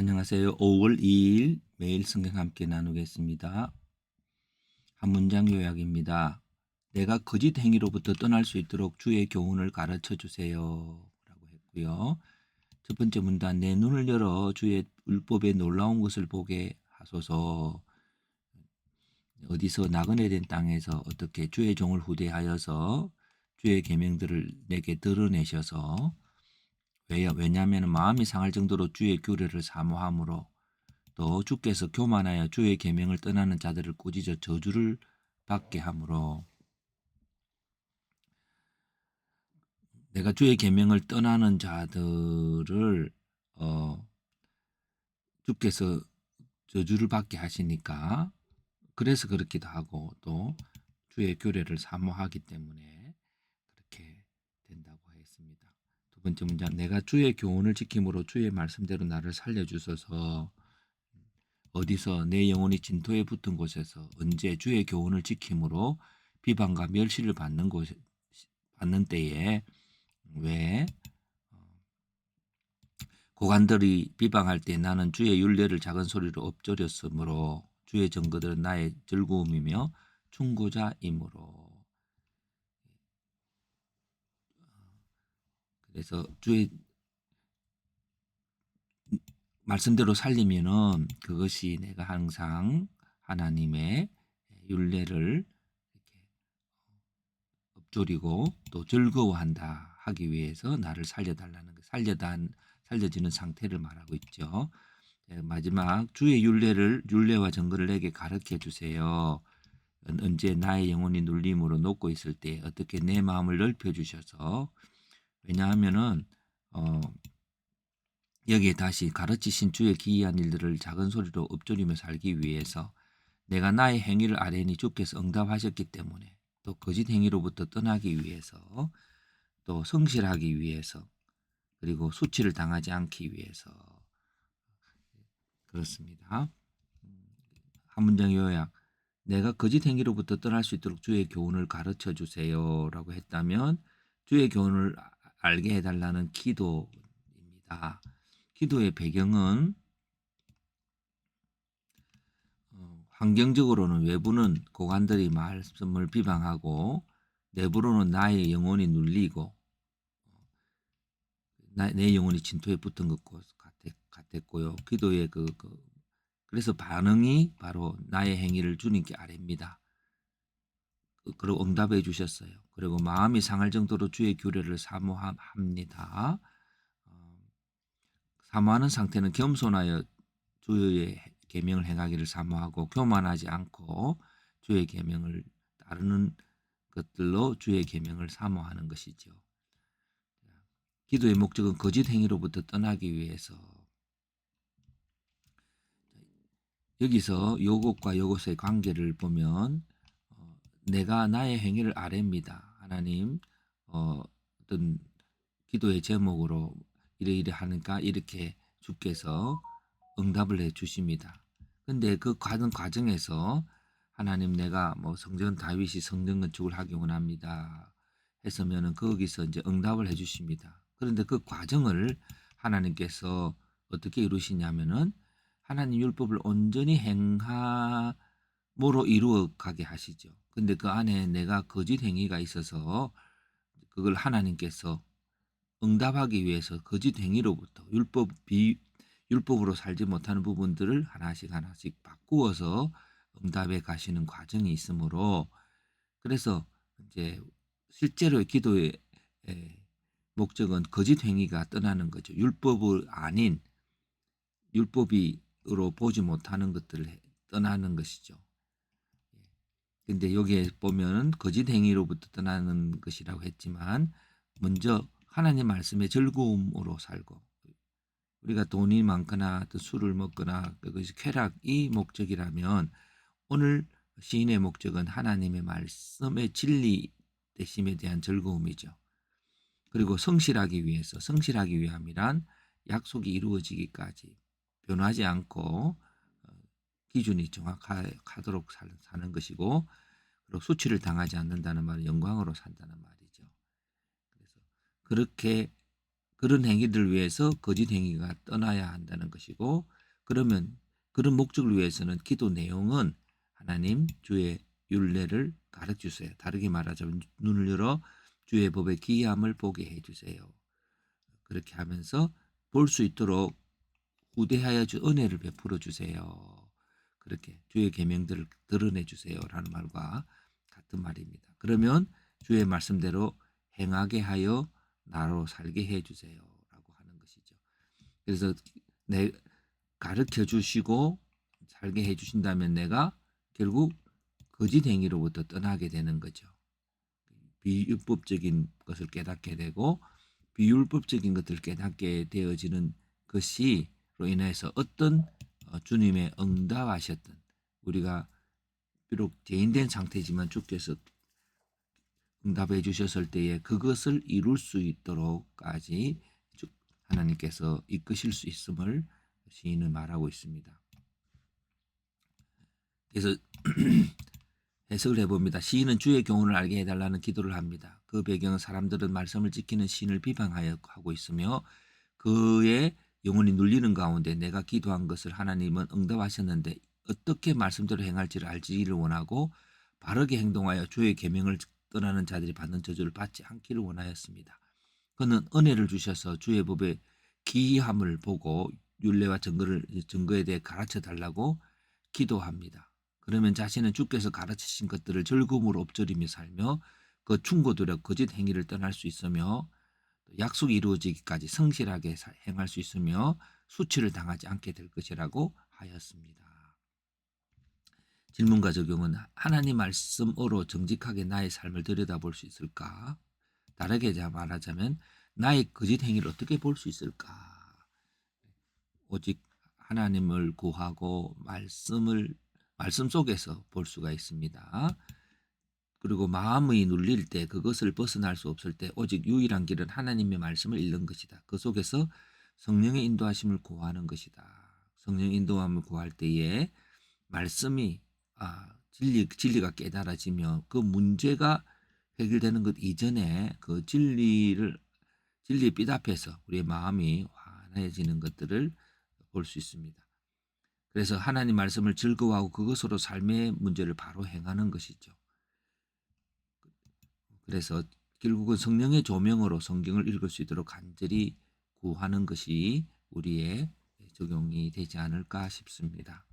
안녕하세요. 5월 2일 매일 성경 함께 나누겠습니다. 한 문장 요약입니다. 내가 거짓 행위로부터 떠날 수 있도록 주의 교훈을 가르쳐 주세요. 라고 했고요. 첫 번째 문단 내 눈을 열어 주의 율법에 놀라운 것을 보게 하소서. 어디서 나그네 된 땅에서 어떻게 주의 종을 후대하여서 주의 계명들을 내게 드러내셔서 왜냐하면 마음이 상할 정도로 주의 규례를 사모함으로 또 주께서 교만하여 주의 계명을 떠나는 자들을 꾸짖어 저주를 받게 함으로. 내가 주의 계명을 떠나는 자들을 어 주께서 저주를 받게 하시니까 그래서 그렇기도 하고 또 주의 규례를 사모하기 때문에 그렇게 된다고 했습니다. 두 번째 문장 내가 주의 교훈을 지킴으로 주의 말씀대로 나를 살려 주소서. 어디서 내 영혼이 진토에 붙은 곳에서 언제 주의 교훈을 지킴으로 비방과 멸시를 받는 곳 받는 때에 왜? 어, 고관들이 비방할 때 나는 주의 윤례를 작은 소리로 엎조렸으므로 주의 증거들은 나의 즐거움이며 충고자이므로 그래서 주의 말씀대로 살리면은 그것이 내가 항상 하나님의 윤례를 이렇게 엎조리고 또 즐거워한다 하기 위해서 나를 살려달라는 거 살려단 살려지는 상태를 말하고 있죠. 네, 마지막 주의 윤례를 윤례와 증거를 내게 가르쳐 주세요. 언제 나의 영혼이 눌림으로 녹고 있을 때 어떻게 내 마음을 넓혀 주셔서 왜냐하면은 어 여기에 다시 가르치신 주의 기이한 일들을 작은 소리로 읊조리며 살기 위해서 내가 나의 행위를 아뢰니 주께서 응답하셨기 때문에 또 거짓 행위로부터 떠나기 위해서 또 성실하기 위해서 그리고 수치를 당하지 않기 위해서 그렇습니다. 한 문장 요약. 내가 거짓 행위로부터 떠날 수 있도록 주의 교훈을 가르쳐 주세요라고 했다면 주의 교훈을 알게 해달라는 기도입니다. 기도의 배경은 어, 환경적으로는 외부는 고관들이 말씀을 비방하고 내부로는 나의 영혼이 눌리고 나, 내 영혼이 진토에 붙은 것과 같았 고요. 기도의 그, 그 그래서 반응이 바로 나의 행위를 주님께 아뢰입니다. 그, 그리고 응답해 주셨어요. 그리고 마음이 상할 정도로 주의 규례를 사모합니다. 어, 사모하는 상태는 겸손하여 주의 계명을 행하기를 사모하고 교만하지 않고 주의 계명을 따르는 것들로 주의 계명을 사모하는 것이죠. 기도의 목적은 거짓 행위로부터 떠나기 위해서 여기서 요것과 요것의 관계를 보면 어, 내가 나의 행위를 아뢰입니다. 하나님 어, 어떤 기도의 제목으로 이래이래 하니까 이렇게 주께서 응답을 해 주십니다. 근데 그 과정 과정에서 하나님 내가 뭐 성전 다윗이 성전 건축을 하기 원합니다. 했으면은 거기서 이제 응답을 해 주십니다. 그런데 그 과정을 하나님께서 어떻게 이루시냐면은 하나님 율법을 온전히 행함으로 이루어 가게 하시죠. 근데 그 안에 내가 거짓 행위가 있어서 그걸 하나님께서 응답하기 위해서 거짓 행위로부터 율법 비 율법으로 살지 못하는 부분들을 하나씩 하나씩 바꾸어서 응답해 가시는 과정이 있으므로 그래서 이제 실제로 기도의 목적은 거짓 행위가 떠나는 거죠. 율법을 아닌 율법이로 보지 못하는 것들을 떠나는 것이죠. 예. 근데 여기에 보면은 거짓 행위로부터 떠나는 것이라고 했지만 먼저 하나님 말씀의 즐거움으로 살고 우리가 돈이 많거나 또 술을 먹거나 그것이 쾌락이 목적이라면 오늘 시인의 목적은 하나님의 말씀의 진리 되심에 대한 즐거움이죠. 그리고 성실하기 위해서 성실하기 위함이란 약속이 이루어지기까지 변하지 않고 어, 기준이 정확하도록 사는 것이고 그리고 수치를 당하지 않는다는 말은 영광으로 산다는 말이죠. 그래서 그렇게 그런 행위들을 위해서 거짓 행위가 떠나야 한다는 것이고 그러면 그런 목적을 위해서는 기도 내용은 하나님 주의 윤례를 가르쳐 주세요. 다르게 말하자면 눈을 열어 주의 법의 기이함을 보게 해 주세요. 그렇게 하면서 볼 수 있도록 후대하여 주 은혜를 베풀어 주세요. 그렇게 주의 계명들을 드러내 주세요라는 말과 같은 말입니다. 그러면 주의 말씀대로 행하게 하여 나로 살게 해 주세요라고 하는 것이죠. 그래서 내 가르쳐 주시고 살게 해 주신다면 내가 결국 거짓 행위로부터 떠나게 되는 거죠. 비율법적인 것을 깨닫게 되고 비율법적인 것들을 깨닫게 되어지는 것이로 인해서 어떤 어, 주님의 응답하셨던 우리가 비록 죄인된 상태지만 주께서 응답해 주셨을 때에 그것을 이룰 수 있도록까지 주- 하나님께서 이끄실 수 있음을 시인은 말하고 있습니다. 그래서 해석을 해봅니다. 시인은 주의 교훈을 알게 해달라는 기도를 합니다. 그 배경은 사람들은 말씀을 지키는 시인을 비방하여 하고 있으며 그의 영혼이 눌리는 가운데 내가 기도한 것을 하나님은 응답하셨는데 어떻게 말씀대로 행할지를 알지를 원하고 바르게 행동하여 주의 계명을 떠나는 자들이 받는 저주를 받지 않기를 원하였습니다. 그는 은혜를 주셔서 주의 법의 기이함을 보고 율례와 증거를 증거에 대해 가르쳐 달라고 기도합니다. 그러면 자신은 주께서 가르치신 것들을 즐거움으로 엎드리며 살며 그 충고들여 거짓 행위를 떠날 수 있으며 또 약속이 이루어지기까지 성실하게 사- 행할 수 있으며 수치를 당하지 않게 될 것이라고 하였습니다. 질문과 적용은 하나님 말씀으로 정직하게 나의 삶을 들여다볼 수 있을까? 다르게 자- 말하자면 나의 거짓 행위를 어떻게 볼 수 있을까? 오직 하나님을 구하고 말씀을 말씀 속에서 볼 수가 있습니다. 그리고 마음이 눌릴 때 그것을 벗어날 수 없을 때 오직 유일한 길은 하나님의 말씀을 읽는 것이다. 그 속에서 성령의 인도하심을 구하는 것이다. 성령 인도함을 구할 때에 말씀이 아, 진리 진리가 깨달아지며 그 문제가 해결되는 것 이전에 그 진리를 진리 빛 앞에서 우리의 마음이 환해지는 것들을 볼 수 있습니다. 그래서 하나님 말씀을 즐거워하고 그것으로 삶의 문제를 바로 행하는 것이죠. 그래서 결국은 성령의 조명으로 성경을 읽을 수 있도록 간절히 구하는 것이 우리의 적용이 되지 않을까 싶습니다.